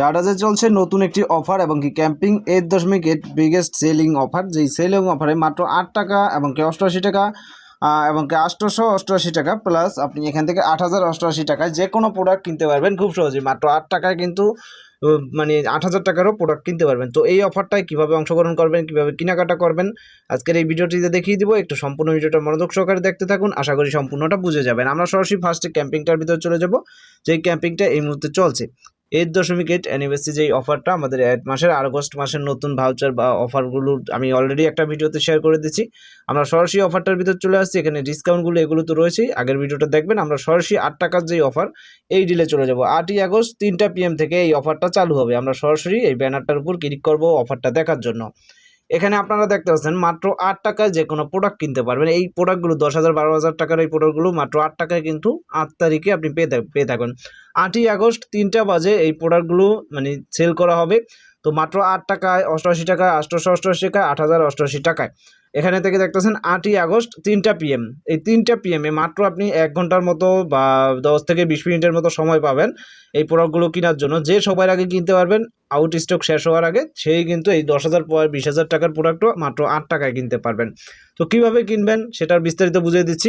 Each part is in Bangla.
ডাটাজে চলছে নতুন একটি অফার এবং কি ক্যাম্পিং এইট দশমিক এইট বিগেস্ট সেলিং অফার যেই সেলিং অফারে মাত্র আট টাকা এবং কি অষ্টআশি টাকা এবং কি আটশোশো অষ্টআশি টাকা প্লাস আপনি এখান থেকে আট হাজার অষ্টআশি টাকায় যে কোনো প্রোডাক্ট কিনতে পারবেন খুব সহজেই। মাত্র আট টাকায় কিন্তু মানে আট হাজার টাকারও প্রোডাক্ট কিনতে পারবেন। তো এই অফারটায় কীভাবে অংশগ্রহণ করবেন, কীভাবে কেনাকাটা করবেন, আজকের এই ভিডিওটিতে দেখিয়ে দিব। একটু সম্পূর্ণ ভিডিওটা মনোযোগ সহকারে দেখতে থাকুন। আশা করি সম্পূর্ণটা বুঝে যাবেন। আমরা সরাসরি ফার্স্টে ক্যাম্পিংটার ভিতরে চলে যাব। যেই ক্যাম্পিংটা এই মুহূর্তে চলছে। এইট দশমিক এইট অ্যানিভার্সারি যেই অফারটা আমাদের এক মাসের আগস্ট মাসের নতুন ভাউচার বা অফারগুলো আমি অলরেডি একটা ভিডিওতে শেয়ার করে দিচ্ছি আমরা সরাসরি অফারটার ভিতর চলে আসছি, এখানে ডিসকাউন্টগুলো এগুলো তো রয়েছেই। আগের ভিডিওটা দেখবেন, আমরা সরাসরি আট টাকার যেই অফার এই ডিলে চলে যাব। আটই আগস্ট তিনটা পিএম থেকে এই অফারটা চালু হবে। আমরা সরাসরি এই ব্যানারটার উপর ক্লিক করব অফারটা দেখার জন্য। এখানে আপনারা দেখতে পাচ্ছেন মাত্র আট টাকায় যে কোনো প্রোডাক্ট কিনতে পারবেন। এই প্রোডাক্টগুলো দশ হাজার, বারো হাজার টাকার এই প্রোডাক্টগুলো মাত্র আট টাকায় কিন্তু আট তারিখে আপনি পেয়ে পেয়ে থাকবেন আটই আগস্ট তিনটা বাজে এই প্রোডাক্টগুলো মানে সেল করা হবে। তো মাত্র আট টাকায়, অষ্টআশি টাকায় আটশোশো অষ্টআশি টাকায়, আট হাজার অষ্টআশি টাকায়। এখানে থেকে দেখতেছেন আটই আগস্ট, তিনটা পিএম এই তিনটা পিএমে মাত্র আপনি এক ঘণ্টার মতো বা দশ থেকে বিশ মিনিটের মতো সময় পাবেন এই প্রোডাক্টগুলো কেনার জন্য। যে সবার আগে কিনতে পারবেন আউট স্টক শেষ হওয়ার আগে, সেই কিন্তু এই দশ হাজার বিশ হাজার টাকার প্রোডাক্টও মাত্র আট টাকায় কিনতে পারবেন। তো কীভাবে কিনবেন সেটার বিস্তারিত বুঝিয়ে দিচ্ছি।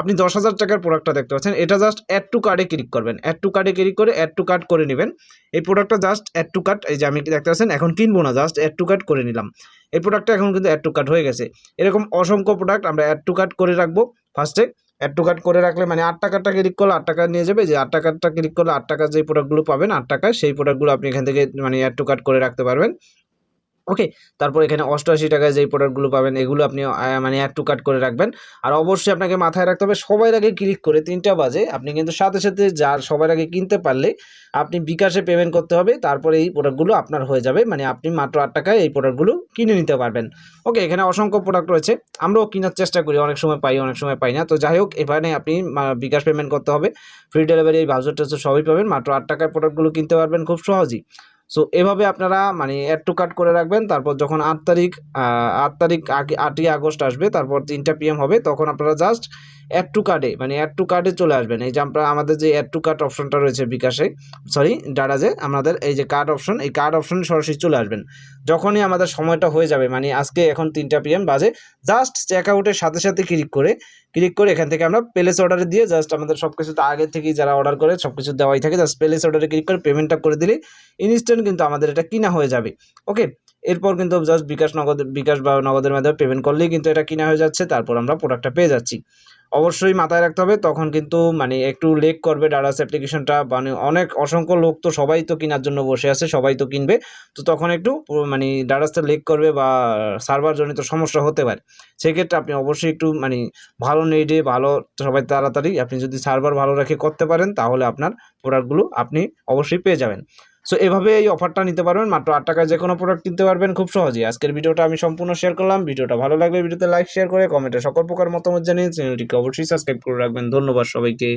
আপনি দশ হাজার টাকার প্রোডাক্টটা দেখতে পাচ্ছেন, এটা জাস্ট অ্যাড টু কার্ডে ক্লিক করবেন। অ্যাড টু কার্ডে ক্লিক করে অ্যাড টু কার্ড করে নেবেন। এই প্রোডাক্টটা জাস্ট অ্যাড টু কার্ড এই যে আমি দেখতে পাচ্ছেন, এখন কিনবো না জাস্ট অ্যাড টু কার্ড করে নিলাম। এই প্রোডাক্টটা এখন কিন্তু অ্যাড টু কার্ড হয়ে গেছে। এরকম অসংখ্য প্রোডাক্ট আমরা অ্যাড টু কার্ড করে রাখব। ফার্স্টে অ্যাড টু কার্ড করে রাখলে মানে আট টাকাটা ক্লিক করলে আট টাকা নিয়ে যাবে। যে আট টাকাটা ক্লিক করলে আট টাকার যে প্রোডাক্টগুলো পাবেন, আট টাকা সেই প্রোডাক্টগুলো আপনি এখান থেকে মানে অ্যাড টু কার্ড করে রাখতে পারবেন। ওকে তারপর এখানে অষ্টআশি টাকায় যেই প্রোডাক্টগুলো পাবেন, এগুলো আপনি মানে অ্যাড টু কাট করে রাখবেন। আর অবশ্যই আপনাকে মাথায় রাখতে হবে, সবার আগে ক্লিক করে তিনটা বাজে, আপনি কিন্তু সাথে সাথে যার সবার আগে কিনতে পারলে আপনি বিকাশে পেমেন্ট করতে হবে, তারপরে এই প্রোডাক্টগুলো আপনার হয়ে যাবে মানে আপনি মাত্র আট টাকায় এই প্রোডাক্টগুলো কিনে নিতে পারবেন। ওকে এখানে অসংখ্য প্রোডাক্ট রয়েছে, আমরাও কেনার চেষ্টা করি, অনেক সময় পাই, অনেক সময় পাই না। তো যাই হোক, এখানে আপনি বিকাশ পেমেন্ট করতে হবে। ফ্রি ডেলিভারি এই ভাউচার টাউচার সবই পাবেন, মাত্র আট টাকায় প্রোডাক্টগুলো কিনতে পারবেন খুব সহজেই। সো এভাবে আপনারা মানে অ্যাড টু কাট করে রাখবেন। তারপর যখন আট তারিখ আট তারিখ আটই আগস্ট আসবে, তারপর তিনটা পিএম হবে, তখন আপনারা জাস্ট অ্যাড টু কার্ডে মানে অ্যাড টু কার্ডে চলে আসবেন। এই যে আমরা, আমাদের যে অ্যাড টু কার্ড অপশনটা রয়েছে বিকাশে সরি ডাটাজে আমাদের এই যে কার্ড অপশন এই কার্ড অপশন সরাসরি চলে আসবেন। যখনই আমাদের সময়টা হয়ে যাবে মানে আজকে এখন তিনটা পিএম বাজে জাস্ট চেক আউটের সাথে সাথে ক্লিক করে ক্লিক করে এখান থেকে আমরা প্লেস অর্ডারে দিয়ে জাস্ট আমাদের সব কিছু তো আগে থেকেই যারা অর্ডার করে সব কিছু দেওয়াই থাকে জাস্ট প্লেস অর্ডারে ক্লিক করে পেমেন্টটা করে দিলে ইনস্ট্যান্ট কিন্তু আমাদের এটা কিনা হয়ে যাবে। ওকে এরপর কিন্তু জাস্ট বিকাশ নগদ, বিকাশ বা নগদের মাধ্যমে পেমেন্ট করলেই কিন্তু এটা কিনা হয়ে যাচ্ছে, তারপর আমরা প্রোডাক্টটা পেয়ে যাচ্ছি। অবশ্যই মাথায় রাখতে হবে। তখন কিন্তু মানে একটু লেক করবে ডাটাস অ্যাপ্লিকেশনটা মানে অনেক অসংখ্য লোক তো সবাই তো কেনার জন্য বসে আছে, সবাই তো কিনবে। তো তখন একটু মানে ডাটাসটা লেক করবে বা সার্ভার জনিত সমস্যা হতে পারে। সেক্ষেত্রে আপনি অবশ্যই একটু মানে ভালো নেটে ভালো সবাই তাড়াতাড়ি আপনি যদি সার্ভার ভালো রেখে করতে পারেন, তাহলে আপনার প্রোডাক্টগুলো আপনি অবশ্যই পেয়ে যাবেন। সো এভাবে এই অফারটা নিতে পারবেন। মাত্র আট টাকায় যে কোনো প্রোডাক্ট কিনতে পারবেন খুব সহজেই। আজকের ভিডিওটা আমি সম্পূর্ণ শেয়ার করলাম। ভিডিওটা ভালো লাগলে ভিডিওতে লাইক শেয়ার করে কমেন্টে সকল প্রকার মতামত জানিয়ে চ্যানেলটিকে অবশ্যই সাবস্ক্রাইব করে রাখবেন। ধন্যবাদ সবাইকে।